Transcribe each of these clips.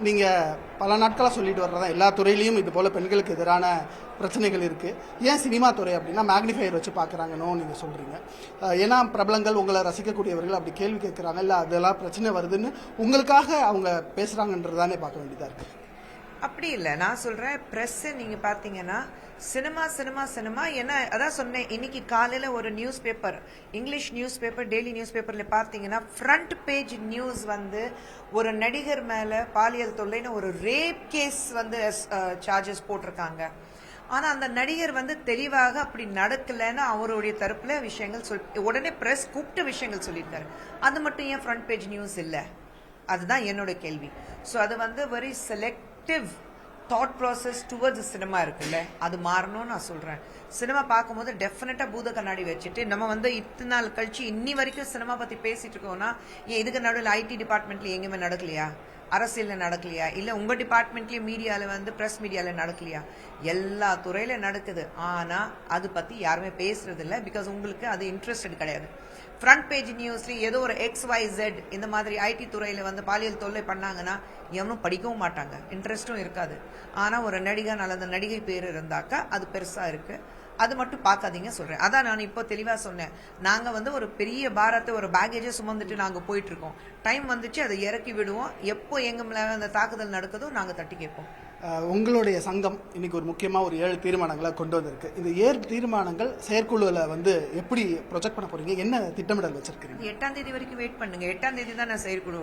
நீங்கள் பல நாட்களாக சொல்லிட்டு வர்றதா எல்லா துறையிலையும் இது போல் பெண்களுக்கு எதிரான பிரச்சனைகள் இருக்குது ஏன் சினிமா துறை அப்படின்னா மேக்னிஃபையர் வச்சு பார்க்குறாங்கன்னு நீங்கள் சொல்கிறீங்க ஏன்னா பிரபலங்கள் உங்களை ரசிக்கக்கூடியவர்கள் அப்படி கேள்வி கேட்குறாங்க இல்லை அதெல்லாம் பிரச்சனை வருதுன்னு உங்களுக்காக அவங்க பேசுகிறாங்கன்றது தானே பார்க்க வேண்டியதாக இருக்குது அப்படி இல்லை. நான் சொல்கிறேன் ப்ரெஸ்ஸு நீங்கள் பார்த்தீங்கன்னா சினிமா சினிமா சினிமா என்ன அதான் சொன்னேன் இன்னைக்கு காலையில் ஒரு news paper English news paper daily news பேப்பரில் பார்த்தீங்கன்னா ஃப்ரண்ட் பேஜ் நியூஸ் வந்து ஒரு நடிகர் மேலே பாலியல் தொல்லைன்னு ஒரு ரேப் கேஸ் வந்து சார்ஜஸ் போட்டிருக்காங்க. ஆனால் அந்த நடிகர் வந்து தெளிவாக அப்படி நடக்கலைன்னு அவருடைய தரப்பில் விஷயங்கள் சொல் உடனே ப்ரெஸ் கூப்பிட்டு விஷயங்கள் சொல்லியிருக்காரு. அது மட்டும் ஏன் ஃப்ரண்ட் பேஜ் நியூஸ் இல்லை? அதுதான் என்னோட கேள்வி. ஸோ அது வந்து very selective thought process towards cinema இருக்குல்ல? அது மாறணும்னு நான் சொல்கிறேன் சினிமா பார்க்கும்போது டெஃபினட்டாக பூத கண்ணாடி வச்சுட்டு நம்ம வந்து இத்தனை நாள் கழிச்சு இன்னி வரைக்கும் சினிமா பற்றி பேசிட்டு இருக்கோம்னா ஏன் இதுக்கு நடுவில் ஐடி டிபார்ட்மெண்ட்ல எங்கேயுமே நடக்கலையா? அரசியலில் நடக்கலையா? இல்லை உங்கள் டிபார்ட்மெண்ட்லேயும் மீடியாவில் வந்து ப்ரெஸ் மீடியாவில் நடக்கலையா? எல்லா துறையில் நடக்குது. ஆனால் அது பற்றி யாருமே பேசுறதில்ல. பிகாஸ் உங்களுக்கு அது இன்ட்ரெஸ்டட் கிடையாது. ஃப்ரண்ட் பேஜ் நியூஸ்லேயும் ஏதோ ஒரு எக்ஸ் ஒய் ஜெட் இந்த மாதிரி ஐடி துறையில் வந்து பாலியல் தொல்லை பண்ணாங்கன்னா எவனும் படிக்கவும் மாட்டாங்க. இன்ட்ரெஸ்ட்டும் இருக்காது. ஆனால் ஒரு நடிகன் அல்லது நடிகை பேர் இருந்தாக்கா அது பெருசாக இருக்குது அது மட்டும் பார்க்காதீங்க சொல்றேன். அதான் நான் இப்போ தெளிவா சொன்னேன். நாங்க வந்து ஒரு பெரிய பாரத்தை ஒரு பேகேஜை சுமந்துட்டு நாங்க போயிட்டு இருக்கோம் டைம் வந்துச்சு அதை இறக்கி விடுவோம். எப்போ எங்க மேல அந்த தாக்குதல் நடக்குதோ நாங்க தட்டி கேட்போம். உங்களுடைய சங்கம் இன்னைக்கு ஒரு முக்கியமாக ஒரு ஏழு தீர்மானங்களை கொண்டு வந்திருக்கு. இந்த ஏழு தீர்மானங்கள் செயற்குழுவில் வந்து எப்படி ப்ரொஜெக்ட் பண்ண போறீங்க? என்ன திட்டமிடல் வச்சிருக்கீங்க எட்டாம் தேதி வரைக்கும் வெயிட் பண்ணுங்க. எட்டாம் தேதி தான் நான் செயற்குழு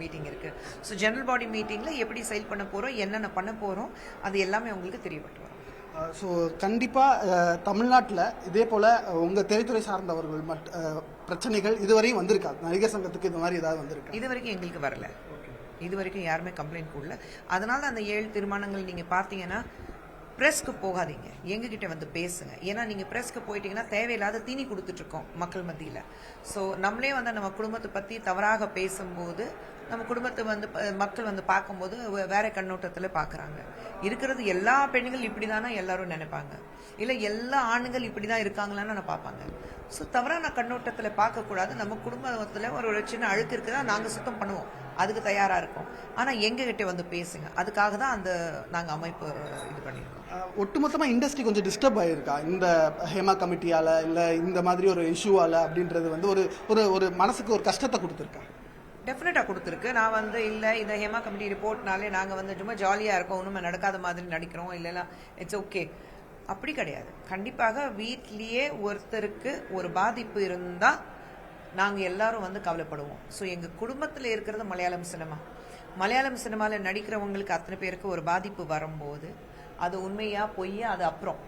மீட்டிங் இருக்கு. ஸோ ஜெனரல் பாடி மீட்டிங்ல எப்படி செயல் பண்ண போறோம் என்னென்ன பண்ண போறோம் அது எல்லாமே உங்களுக்கு தெரியப்பட்டு வரும். ஸோ கண்டிப்பாக தமிழ்நாட்டில் இதே போல் உங்கள் திரைத்துறை சார்ந்தவர்கள் மட் பிரச்சனைகள் இதுவரையும் வந்திருக்காது. நடிகர் சங்கத்துக்கு இது மாதிரி ஏதாவது வந்திருக்கா? இது வரைக்கும் எங்களுக்கு வரல. இது வரைக்கும் யாருமே கம்ப்ளைண்ட் போடல அதனால அந்த ஏழு தீர்மானங்கள் நீங்க பார்த்தீங்கன்னா ப்ரெஸ்க்கு போகாதீங்க. எங்ககிட்ட வந்து பேசுங்க. ஏன்னா நீங்கள் ப்ரெஸ்க்கு போயிட்டீங்கன்னா தேவையில்லாத தீனி கொடுத்துட்டு இருக்கோம் மக்கள் மத்தியில். ஸோ நம்மளே வந்து நம்ம குடும்பத்தை பற்றி தவறாக பேசும்போது நம்ம குடும்பத்தை வந்து ப- மக்கள் வந்து பார்க்கும்போது வேற கண்ணோட்டத்தில் பார்க்குறாங்க. இருக்கிறது எல்லா பெண்கள் இப்படிதானா எல்லாரும் நினைப்பாங்க. இல்லை எல்லா ஆண்கள் இப்படிதான் இருக்காங்களான்னு நான் பார்ப்பாங்க. ஸோ தவறான கண்ணோட்டத்தில் பார்க்கக்கூடாது. நம்ம குடும்பத்தில் ஒரு சின்ன அழுக்கு இருக்குதா நாங்கள் சுத்தம் பண்ணுவோம். அதுக்கு தயாரா இருக்கோம். ஆனா எங்க கிட்ட வந்து பேசுங்க. அதுக்காக தான் அந்த நாங்க அமைப்பு இது பண்ணியிருக்கோம் அஹ், ஒட்டுமொத்தமா இண்டஸ்ட்ரி கொஞ்சம் டிஸ்டர்ப் ஆயிருக்கா? இந்த ஹேமா கமிட்டியால இல்ல இந்த மாதிரி ஒரு இஷ்யூவால அப்படின்றது வந்து ஒரு ஒரு ஒரு மனசுக்கு ஒரு கஷ்டத்தை கொடுத்துருக்கா? டெஃபினட்டாக கொடுத்துருக்கு. நான் வந்து இல்லை இந்த ஹேமா கமிட்டி ரிப்போர்ட்னாலே நாங்கள் வந்து சும்மா ஜாலியாக இருக்கோம். ஒன்றுமே நடக்காத மாதிரி நடிக்கிறோம். இல்லைன்னா இட்ஸ் ஓகே அப்படி கிடையாது. கண்டிப்பாக வீட்லேயே ஒருத்தருக்கு ஒரு பாதிப்பு இருந்தால் நாங்கள் எல்லாரும் வந்து கவலைப்படுவோம். ஸோ எங்கள் குடும்பத்தில் இருக்கிறது மலையாளம் சினிமா. மலையாளம் சினிமாவில் நடிக்கிறவங்களுக்கு அத்தனை பேருக்கு ஒரு பாதிப்பு வரும்போது அது உண்மையாக பொய்யா அது அப்புறம்.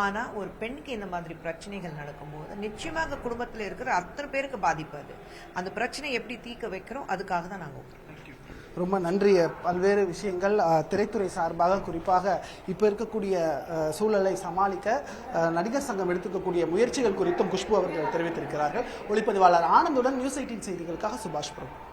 ஆனால் ஒரு பெண்ணுக்கு இந்த மாதிரி பிரச்சனைகள் நடக்கும்போது நிச்சயமாக குடும்பத்தில் இருக்கிற அத்தனை பேருக்கு பாதிப்பு அது. அந்த பிரச்சனை எப்படி தீர்க்க வைக்கிறோம் அதுக்காக தான் நாங்கள் உட்கார்றோம். ரொம்ப நன்றி. பல்வேறு விஷயங்கள் திரைத்துறை சார்பாக குறிப்பாக இப்போ இருக்கக்கூடிய சூழலை சமாளிக்க நடிகர் சங்கம் எடுத்துக்கக்கூடிய முயற்சிகள் குறித்தும் குஷ்பு அவர்கள் தெரிவித்திருக்கிறார்கள். ஒளிப்பதிவாளர் ஆனந்துடன் நியூஸ் எயிட்டின் செய்திகளுக்காக சுபாஷ் பிரபு.